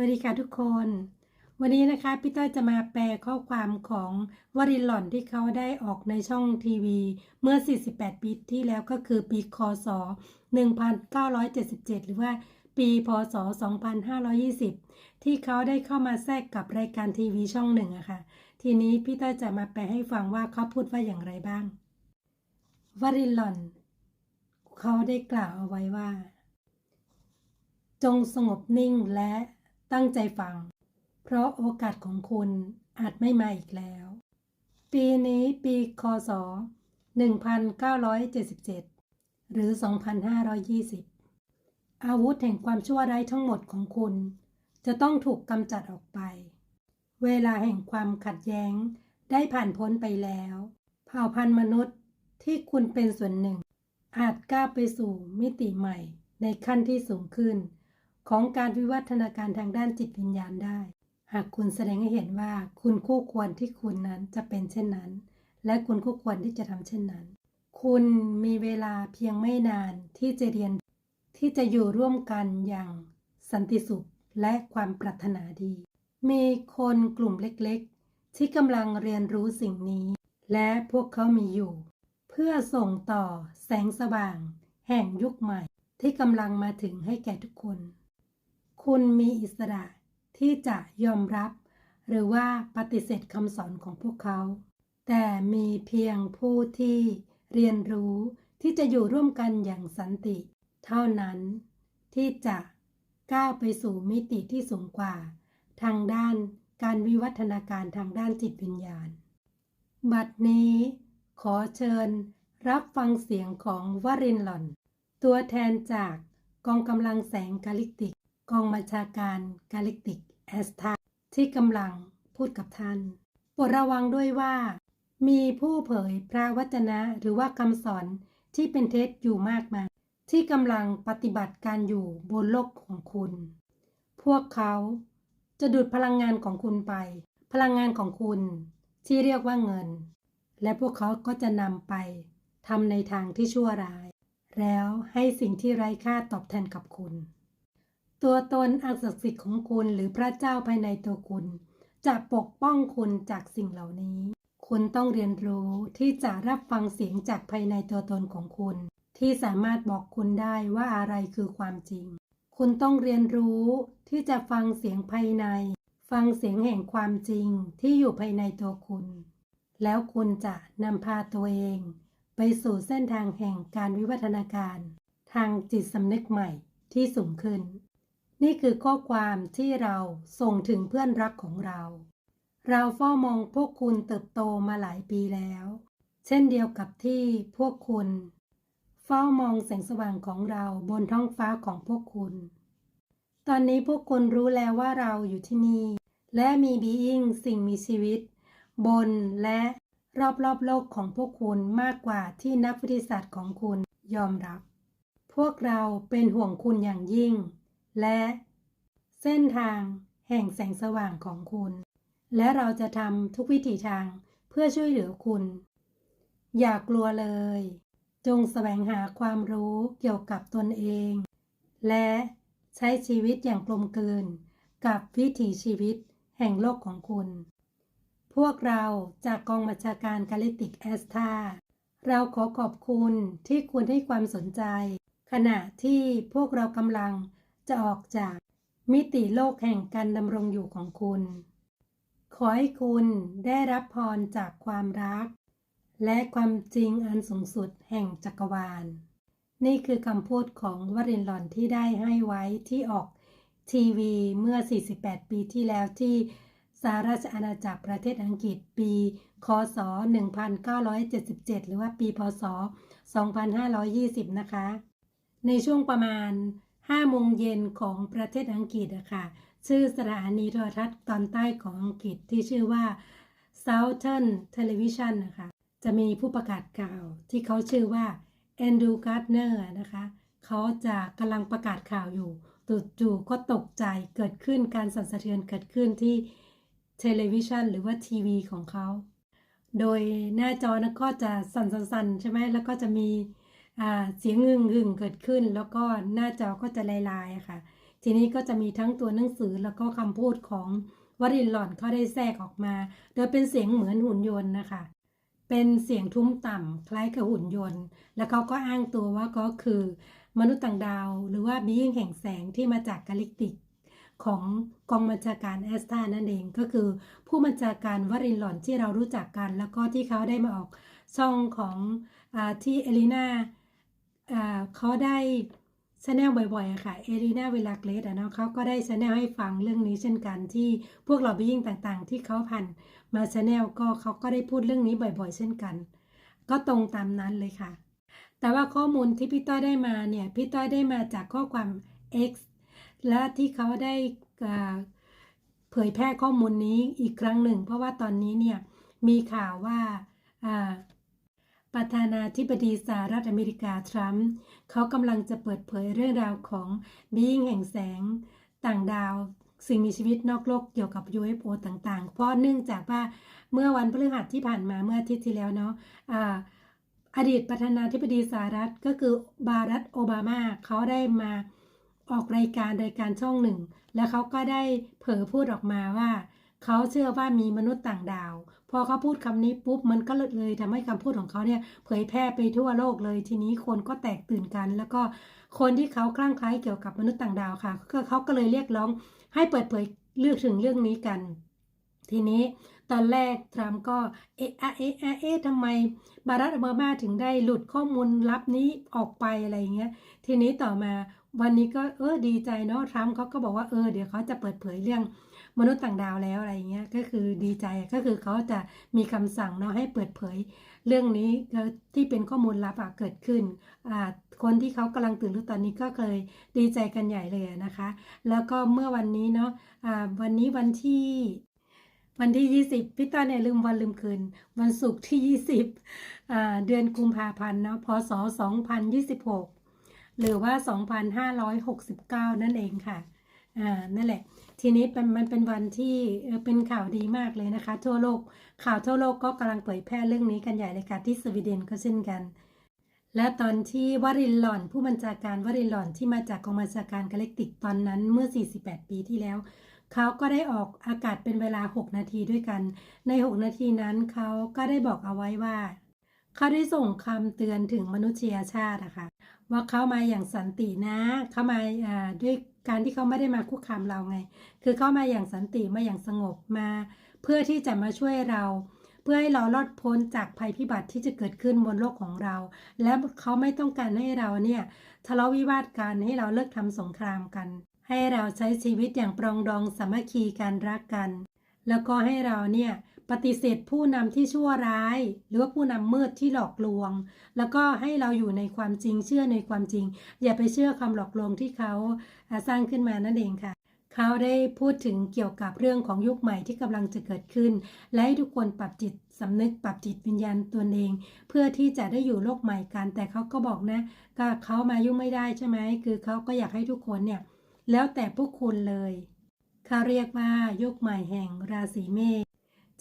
วัสดีค่ะทุกคน วันนี้นะคะพี่ต้อยจะมาแปลข้อความของวรินทร์หล่อนที่เขาได้ออกในช่องทีวี เมื่อ 48 ปีที่แล้วก็คือปีคศ 1977 หรือว่าปีพศ 2520 ที่เขาได้เข้ามาแทรกกับรายการทีวีช่องหนึ่งอะค่ะ ทีนี้พี่ต้อยจะมาแปลให้ฟังว่าเขาพูดว่าอย่างไรบ้าง วรินทร์หล่อน เขาได้กล่าวเอาไว้ว่า จงสงบนิ่งและ ตั้งใจฟัง เพราะโอกาสของคุณอาจไม่มาอีกแล้ว ปีนี้ปีคศ 1977 หรือ 2520 อาวุธแห่งความชั่วร้ายทั้งหมดของคุณ จะต้องถูกกำจัดออกไป เวลาแห่งความขัดแย้งได้ผ่านพ้นไปแล้ว เผ่าพันธุ์มนุษย์ที่คุณเป็นส่วนหนึ่ง อาจก้าวไปสู่มิติใหม่ในขั้นที่สูงขึ้น ของการวิวัฒนาการทางด้านจิตวิญญาณได้ หากคุณแสดงให้เห็นว่าคุณคู่ควรที่คุณนั้นจะเป็นเช่นนั้น และคุณคู่ควรที่จะทำเช่นนั้น คุณมีเวลาเพียงไม่นานที่จะเรียนที่จะอยู่ร่วมกันอย่างสันติสุขและความปรารถนาดี มีคนกลุ่มเล็กๆ ที่กำลังเรียนรู้สิ่งนี้ และพวกเขามีอยู่ เพื่อส่งต่อแสงสว่าง แห่งยุคใหม่ที่กำลังมาถึงให้แก่ทุกคน คุณมีอิสระที่จะยอมรับ หรือว่าปฏิเสธคำสอนของพวกเขา แต่มีเพียงผู้ที่เรียนรู้ที่จะอยู่ร่วมกันอย่างสันติ เท่านั้นที่จะก้าวไปสู่มิติที่สูงกว่า ทางด้านการวิวัฒนาการทางด้านจิตวิญญาณ บัดนี้ ขอเชิญรับฟังเสียงของวรินหล่อน ตัวแทนจากกองกำลังแสงกาลิกติก กองบัญชาการกาลิกติกแอสตาที่กำลังพูดกับท่านโปรดระวังด้วยว่า มีผู้เผยพระวจนะหรือว่าคำสอนที่เป็นเท็จอยู่มากมาย ที่กำลังปฏิบัติการอยู่บนโลกของคุณ พวกเขาจะดูดพลังงานของคุณไป พลังงานของคุณที่เรียกว่าเงิน และพวกเขาก็จะนำไปทำในทางที่ชั่วร้าย แล้วให้สิ่งที่ไร้ค่าตอบแทนกับคุณ ตัวตนอักศักดิ์สิทธิ์ของคุณหรือพระเจ้าภายในตัวคุณ จะปกป้องคุณจากสิ่งเหล่านี้ คุณต้องเรียนรู้ที่จะรับฟังเสียงจากภายในตัวตนของคุณ ที่สามารถบอกคุณได้ว่าอะไรคือความจริง คุณต้องเรียนรู้ที่จะฟังเสียงภายใน ฟังเสียงแห่งความจริงที่อยู่ภายในตัวคุณ แล้วคุณจะนำพาตัวเอง ไปสู่เส้นทางแห่งการวิวัฒนาการ ทางจิตสำนึกใหม่ที่สูงขึ้น นี่คือข้อความที่เราส่งถึงเพื่อนรักของเรา เราเฝ้ามองพวกคุณเติบโตมาหลายปีแล้ว เช่นเดียวกับที่พวกคุณ เฝ้ามองแสงสว่างของเราบนท้องฟ้าของพวกคุณ ตอนนี้พวกคุณรู้แล้วว่าเราอยู่ที่นี่ และมีบีอิงสิ่งมีชีวิต บนและรอบๆโลกของพวกคุณมากกว่าที่นักวิทยาศาสตร์ของคุณยอมรับ พวกเราเป็นห่วงคุณอย่างยิ่ง และ เส้นทางแห่งแสงสว่างของคุณ และเราจะทำทุกวิถีทางเพื่อช่วยเหลือคุณ อย่ากลัวเลย จงแสวงหาความรู้เกี่ยวกับตนเอง และใช้ชีวิตอย่างกลมกลืนกับวิถีชีวิตแห่งโลกของคุณ พวกเราจากกองบัญชาการกาลิติกแอสตาเราขอขอบคุณที่คุณให้ความสนใจ ขณะที่พวกเรากำลัง จะออกจากมิติโลกแห่งการดำรงอยู่ของคุณ ขอให้คุณได้รับพรจากความรัก และความจริงอันสูงสุดแห่งจักรวาล นี่คือคำพูดของวรินหลอนที่ได้ให้ไว้ที่ออกทีวีเมื่อ 48 ปีที่แล้วที่สหราชอาณาจักรประเทศอังกฤษปี คศ 1977 หรือว่าปี พศ 2520 นะคะ ในช่วงประมาณ 5 โมงเย็นของประเทศอังกฤษอะค่ะ ชื่อสถานีโทรทัศน์ตอนใต้ของอังกฤษที่ชื่อว่า Southern Television นะคะ จะมีผู้ประกาศข่าวที่เขาชื่อว่าแอนดูการ์ดเนอร์นะคะ เขาจะกำลังประกาศข่าวอยู่จู่ๆก็ตกใจเกิดขึ้นการสั่นสะเทือนเกิดขึ้นที่เทเลวิชันหรือว่าทีวีของเขา โดยหน้าจอนะก็จะสั่นๆใช่ไหมแล้วก็จะมี เสียงงึงงึงเกิดขึ้น แล้วก็หน้าจอก็จะลายๆค่ะ ทีนี้ก็จะมีทั้งตัวหนังสือแล้วก็คำพูดของวรินหล่อนเขาได้แทรกออกมา โดยเป็นเสียงเหมือนหุ่นยนต์นะคะ เป็นเสียงทุ้มต่ำคล้ายกับหุ่นยนต์ แล้วเขาก็อ้างตัวว่าก็คือมนุษย์ต่างดาว หรือว่าบีอิงแห่งแสงที่มาจากกาลิกติกของกองบัญชาการแอสตานั่นเองก็คือ ผู้บัญชาการวรินหล่อนที่เรารู้จักกัน แล้วก็ที่เขาได้มาออกช่องของอที่เอลิน่า เขาได้ชแนลบ่อยๆอะค่ะเอลิน่าเวลาเกรดอะเนาะเขาก็ได้ชแนลให้ฟังเรื่องนี้เช่นกันที่พวกเราบีอิงต่างๆ ที่เขาผ่านมาชแนลก็เขาก็ได้พูดเรื่องนี้บ่อย ๆ เช่นกัน ก็ตรงตามนั้นเลยค่ะ แต่ว่าข้อมูลที่พี่ต้อยได้มาเนี่ยพี่ต้อยได้มาจากข้อความ X และที่เขาได้เผยแพร่ข้อมูลนี้อีกครั้งหนึ่ง เพราะว่าตอนนี้เนี่ยมีข่าวว่า ประธานาธิบดีสหรัฐอเมริกาทรัมป์เขากำลังจะเปิดเผยเรื่องราวของบีอิงแห่งแสง ต่างดาว สิ่งมีชีวิตนอกโลกเกี่ยวกับ UFO ต่างๆ เพราะเนื่องจากว่าเมื่อวันพฤหัสที่ผ่านมาเมื่ออาทิตย์ที่แล้วเนาะอ่าอดีตประธานาธิบดีสหรัฐก็คือบารักโอบามาเขาได้มาออกรายการรายการช่องหนึ่ง แล้วเขาก็ได้เผยพูดออกมาว่า เขาเชื่อว่ามีมนุษย์ต่างดาว อเขาพูดคำนี้ปุ๊บมันก็เลยทำให้คำพูดของเขาเนี่ยเผยแพร่ไปทั่วโลกเลยทีนี้คนก็แตกตื่นกัน แล้วก็คนที่เขาคลั่งไคล้เกี่ยวกับมนุษย์ต่างดาวค่ะก็เขาก็เลยเรียกร้องให้เปิดเผยเรื่องถึงเรื่องนี้กัน ทีนี้ตอนแรกทรัมป์ก็เอะอะเอะอะเอ๊ะทำไมบารักโอบามาถึงได้หลุดข้อมูลลับนี้ออกไปอะไรอย่างเงี้ย ทีนี้ต่อมาวันนี้ก็เออดีใจเนาะทรัมป์เขาก็บอกว่าเออเดี๋ยวเขาจะเปิดเผยเรื่อง มนุษย์ต่างดาวแล้วอะไรอย่างเงี้ยก็คือดีใจก็คือเขาจะมีคำสั่งเนาะให้เปิดเผย เรื่องนี้ที่เป็นข้อมูลลับเกิดขึ้นคนที่เขากำลังตื่นรู้ตอนนี้ก็เคยดีใจกันใหญ่เลยนะคะ แล้วก็เมื่อวันนี้เนาะอ่าวันนี้วันที่วันที่ 20 พี่ต้อยเนี่ยลืมวันลืมคืน วันศุกร์ที่ 20 เดือนกุมภาพันธ์เนาะพศ 2026 หรือว่า 2569 นั่นเองค่ะ อ่านั่นแหละ ทีนี้เป็นมันเป็นวันที่เป็นข่าวดีมากเลยนะคะ ทั่วโลกข่าวทั่วโลกก็กำลังเผยแพร่เรื่องนี้กันใหญ่เลยค่ะที่สวีเดนก็เช่นกัน และตอนที่วรินหล่อนผู้บัญชาการวรินหล่อนที่มาจากกองบัญชาการกาแล็กติกตอนนั้นเมื่อ 48 ปีที่แล้วเขาก็ได้ออกอากาศเป็นเวลา 6 นาทีด้วยกัน ใน 6 นาทีนั้นเขาก็ได้บอกเอาไว้ว่า เขาได้ส่งคำเตือนถึงมนุษยชาติอะคะว่าเขามาอย่างสันตินะ เขามาด้วย การที่เขาไม่ได้มาคุกคามเราไง คือเขามาอย่างสันติมาอย่างสงบมา เพื่อที่จะมาช่วยเรา เพื่อให้เรารอดพ้นจากภัยพิบัติที่จะเกิดขึ้นบนโลกของเรา และเขาไม่ต้องการให้เราเนี่ยทะเลาะวิวาทกันให้เราเลิกทำสงครามกัน ให้เราใช้ชีวิตอย่างปรองดองสามัคคีกันรักกัน แล้วก็ให้เราเนี่ย ปฏิเสธผู้นำที่ชั่วร้าย หรือว่าผู้นำมืดที่หลอกลวง แล้วก็ให้เราอยู่ในความจริงเชื่อในความจริง อย่าไปเชื่อคำหลอกลวงที่เขาสร้างขึ้นมานั่นเองค่ะ เขาได้พูดถึงเกี่ยวกับเรื่องของยุคใหม่ที่กำลังจะเกิดขึ้น และให้ทุกคนปรับจิตสำนึกปรับจิตวิญญาณตัวเอง เพื่อที่จะได้อยู่โลกใหม่กัน แต่เขาก็บอกนะก็เขามายุ่งไม่ได้ใช่ไหมคือเขาก็อยากให้ทุกคนเนี่ยแล้วแต่พวกคุณเลยเขาเรียกว่ายุคใหม่แห่งราศีเมษ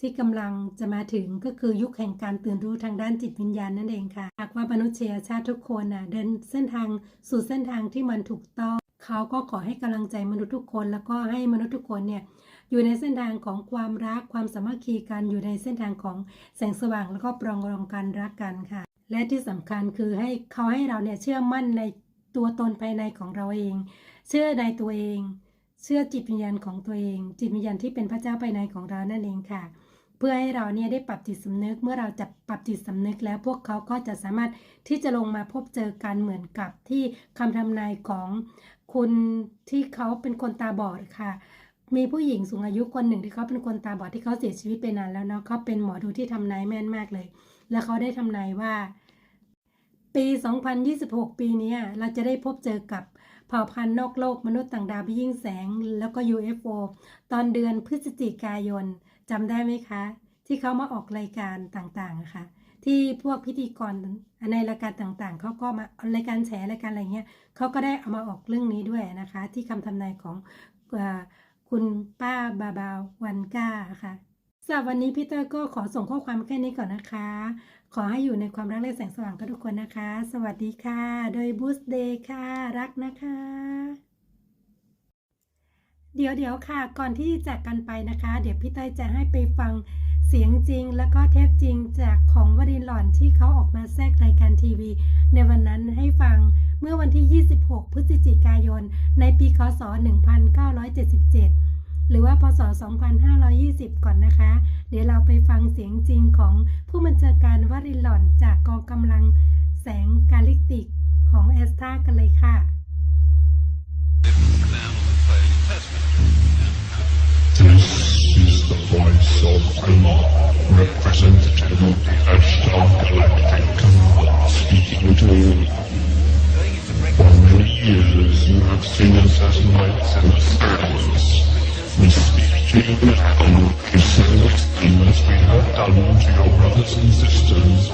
ที่กำลังจะมาถึงก็คือยุคแห่งการตื่นรู้ทางด้านจิตวิญญาณนั่นเองค่ะ หากว่ามนุษยชาติทุกคนน่ะเดินเส้นทางสู่เส้นทางที่มันถูกต้อง เขาก็ขอให้กำลังใจมนุษย์ทุกคน แล้วก็ให้มนุษย์ทุกคนเนี่ยอยู่ในเส้นทางของความรักความสามัคคีกันอยู่ในเส้นทางของแสงสว่างแล้วก็ปรองดองกันรักกันค่ะ และที่สำคัญคือให้เขาให้เราเนี่ยเชื่อมั่นในตัวตนภายในของเราเอง เชื่อในตัวเอง เชื่อจิตวิญญาณของตัวเอง จิตวิญญาณที่เป็นพระเจ้าภายในของเรานั่นเองค่ะ พื่อให้เราเนี่ยได้ปรับจิตสำนึก เมื่อเราจะปรับจิตสำนึกแล้วพวกเขาก็จะสามารถที่จะลงมาพบเจอกันเหมือนกับที่คำทำนายของคุณที่เขาเป็นคนตาบอดค่ะมีผู้หญิงสูงอายุคนหนึ่งที่เขาเป็นคนตาบอดที่เขาเสียชีวิตไปนานแล้วเนาะเขาเป็นหมอดูที่ทำนายแม่นมากเลย แล้วเขาได้ทำนายว่า ปี 2026 ปีนี้เราจะได้พบเจอกับเผ่าพันธุ์นอกโลกมนุษย์ต่างดาวพิยิ่งแสง แล้วก็ UFO ตอนเดือนพฤศจิกายน จำได้ไหมคะ ที่เขามาออกรายการต่างๆะค่ะที่พวกพิธีกรในรายการต่างๆ เขาก็มารายการแฉรายการอะไรเงี้ยเขาก็ได้เอามาออกเรื่องนี้ด้วยนะคะ ที่คำทำนายของอคุณป้าบาบาววันก้าค่ะสำหรับวันนี้พี่เตอร์ก็ขอส่งข้อความแค่นี้ก่อนนะคะ ขอให้อยู่ในความรักและแสงสว่างกับทุกคนนะคะ สวัสดีค่ะ โดยบูสเดย์ค่ะ รักนะคะ เดี๋ยวเดี๋ยวค่ะ ก่อนที่จะจากกันไปนะคะ เดี๋ยวพี่เต้ยจะให้ไปฟังเสียงจริง แล้วก็เทปจริงจากของวรินหล่อนที่เขาออกมาแทรกรายการทีวี ในวันนั้นให้ฟังเมื่อวันที่ 26 พฤศจิกายน ในปีคศ 1977 หรือว่าพศ 2520 ก่อนนะคะ เดี๋ยวเราไปฟังเสียงจริงของผู้บัญชาการวรินหล่อนจากกองกำลังแสงกาลิกติกของแอสตรากันเลยค่ะ This is the voice of Allah, representative of the Ashtar Galactic Command, speaking to you. For many years you have seen us as lights in the skies. We speak to you now, kissing the things we have done to your brothers and sisters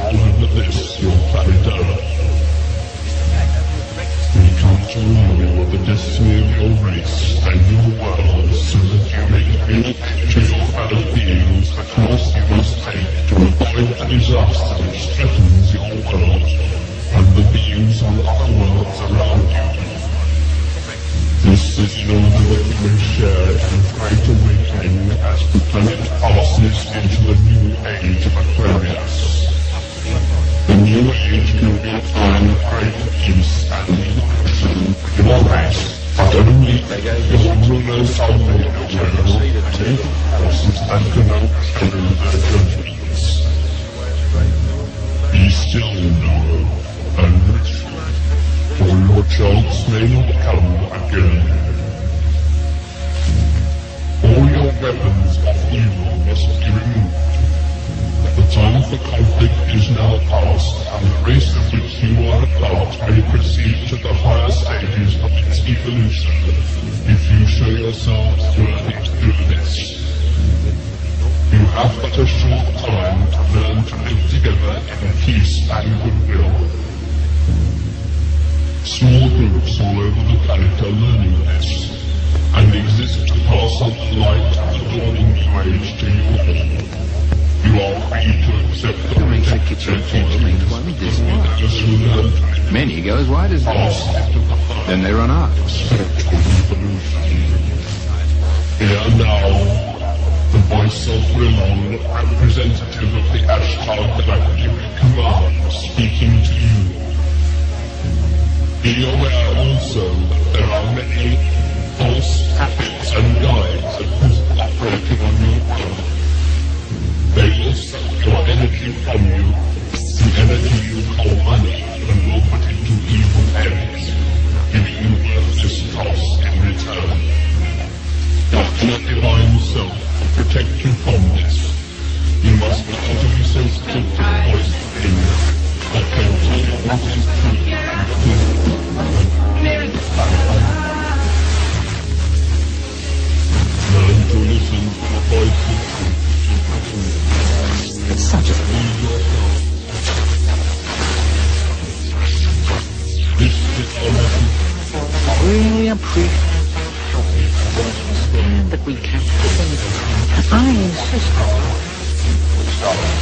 removed. The time for conflict is now past, and the race of which you are a part may proceed to the higher stages of its evolution if you show yourselves worthy to do this. You have but a short time to learn to live together in peace and goodwill. Small groups all over the planet are learning this, and exist to pass on the light clothing slaves to you. You all need to accept the rejected gentlemen. One does not. Many go as wide as this. Then they run off. Here now the voice of Wilon, representative of the Ashtar Galactic Command, speaking to you. Be aware also that there are many false prophets and guides on. They will suck your energy from you, the energy you call money, and will put into evil ends, giving you worthless costs in return. Doctor Divine Self protect you from this. You must be sensitive to the voice within, but can tell what is